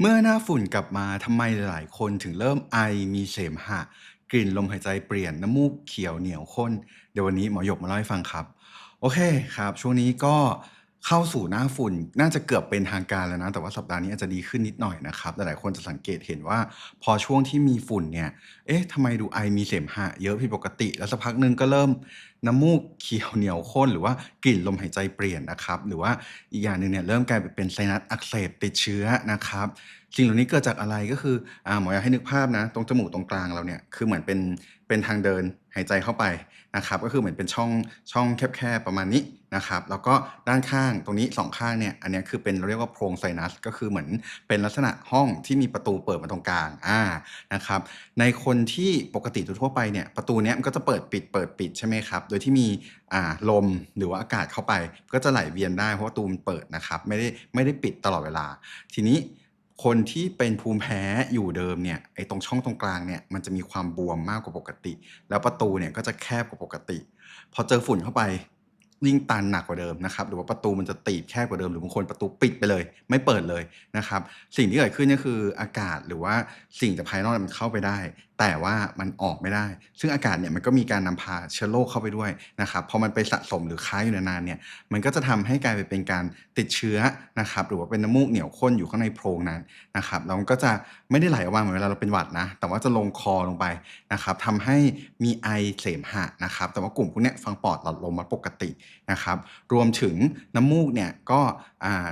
เมื่อหน้าฝุ่นกลับมาทำไมหลายคนถึงเริ่มไอมีเสมหะ กลิ่นลมหายใจเปลี่ยนน้ำมูกเขียวเหนียวข้น เดี๋ยววันนี้หมอหยกมาเล่าให้ฟังครับ โอเคครับ ช่วงนี้ก็ เข้าสู่หน้าฝุ่นน่าจะเกือบเป็นทางการแล้วนะ แต่ว่าสัปดาห์นี้อาจจะดีขึ้นนิดหน่อยนะครับหลายๆคนจะสังเกตเห็นว่าพอช่วงที่มีฝุ่นเนี่ยเอ๊ะทำไมดูไอมีเสมหะเยอะผิดปกติ แล้วสักพักหนึ่งก็เริ่มน้ำมูกเขียวเหนียวข้นหรือว่ากลิ่นลมหายใจเปลี่ยนนะครับ หรือว่าอีกอย่างหนึ่งเนี่ยเริ่มกลายเป็นไซนัสอักเสบติดเชื้อนะครับสิ่งเหล่านี้เกิดจากอะไรก็คืออ่าหมออยากให้นึกภาพนะ ตรงจมูกตรงกลางเราเนี่ยคือเหมือนเป็นเป็นทางเดินหายใจเข้าไปนะครับก็คือเหมือนเป็นช่องช่องแคบๆประมาณนี้นะครับแล้วก็ด้านข้างตรงนี้สองข้างเนี่ยอันนี้คือเป็นเราเรียกว่าโพรงไซนัสก็คือเหมือนเป็นลักษณะห้องที่มีประตูเปิดมาตรงกลางอ่านะครับในคนที่ปกติทั่วไปเนี่ยประตูเนี้ยมันก็จะเปิดปิดเปิดปิดใช่ไหมครับโดยที่มีอ่าลมหรือว่าอากาศเข้าไป ก็จะไหลเวียนได้เพราะว่าประตูมันเปิดนะครับไม่ได้ไม่ได้ปิดตลอดเวลา ทีนี้ คนที่เป็นภูมิแพ้อยู่เดิมเนี่ยไอ้ตรงช่องตรงกลางเนี่ยมันจะมีความบวมมากกว่าปกติ แล้วประตูเนี่ยก็จะแคบกว่าปกติ พอเจอฝุ่นเข้าไปยิ่งตันหนักกว่าเดิมนะครับหรือว่าประตูมันจะตีบแคบกว่าเดิม หรือบางคนประตูปิดไปเลย ไม่เปิดเลยนะครับ สิ่งที่เกิดขึ้นก็คืออากาศหรือว่าสิ่งจากภายนอกมันเข้าไปได้ แต่ว่ามันออกไม่ได้ ซึ่งอากาศเนี่ยมันก็มีการนำพาเชื้อโรคเข้าไปด้วยนะครับ พอมันไปสะสมหรือค้างอยู่นานๆเนี่ย มันก็จะทำให้กลายไปเป็นการติดเชื้อนะครับ หรือว่าเป็นน้ำมูกเหนียวข้นอยู่ข้างในโพรงนั้นนะครับแล้วมันก็จะไม่ได้ไหลออกมาเหมือนเวลาเราเป็นหวัดนะ แต่ว่าจะลงคอลงไปนะครับทำให้มีไอเสมหะนะครับ แต่ว่ากลุ่มพวกนี้ฟังปอดหลอดลมมันปกตินะครับ รวมถึงน้ำมูกเนี่ยก็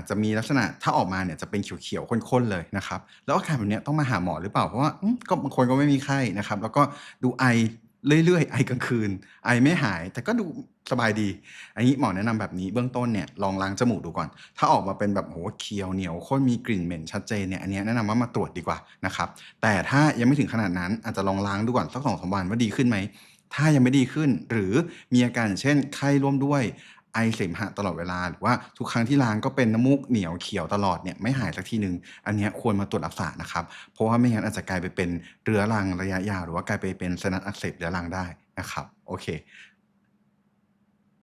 จะมีลักษณะถ้าออกมาเนี่ยจะเป็นเขียวๆข้นๆเลยนะครับ แล้วอาการแบบนี้ต้องมาหาหมอหรือเปล่า เพราะว่าก็บางคนก็ไม่มีไข้นะครับ แล้วก็ดูไอเรื่อยๆ ไอกลางคืน ไอไม่หาย แต่ก็ดูสบายดี อันนี้หมอแนะนำแบบนี้เบื้องต้นเนี่ยลองล้างจมูกดูก่อน ถ้าออกมาเป็นแบบโหเคียวเหนียวข้นมีกลิ่นเหม็นชัดเจนเนี่ยอันนี้แนะนำว่ามาตรวจดีกว่านะครับแต่ถ้ายังไม่ถึงขนาดนั้นอาจจะลองล้างดูก่อนสักสองสามวันว่าดีขึ้นไหมถ้ายังไม่ดีขึ้นหรือมีอาการเช่นไข้ร่วมด้วย ไอเสมหะตลอดเวลา หรือว่าทุกครั้งที่ล้างก็เป็นน้ำมูกเหนียวเขียวตลอดเนี่ยไม่หายสักทีหนึ่งอันนี้ควรมาตรวจรักษานะครับ เพราะว่าไม่งั้นอาจจะกลายไปเป็นเรื้อรังระยะยาวหรือว่ากลายไปเป็นสนัดอักเสบเรื้อรังได้นะครับโอเค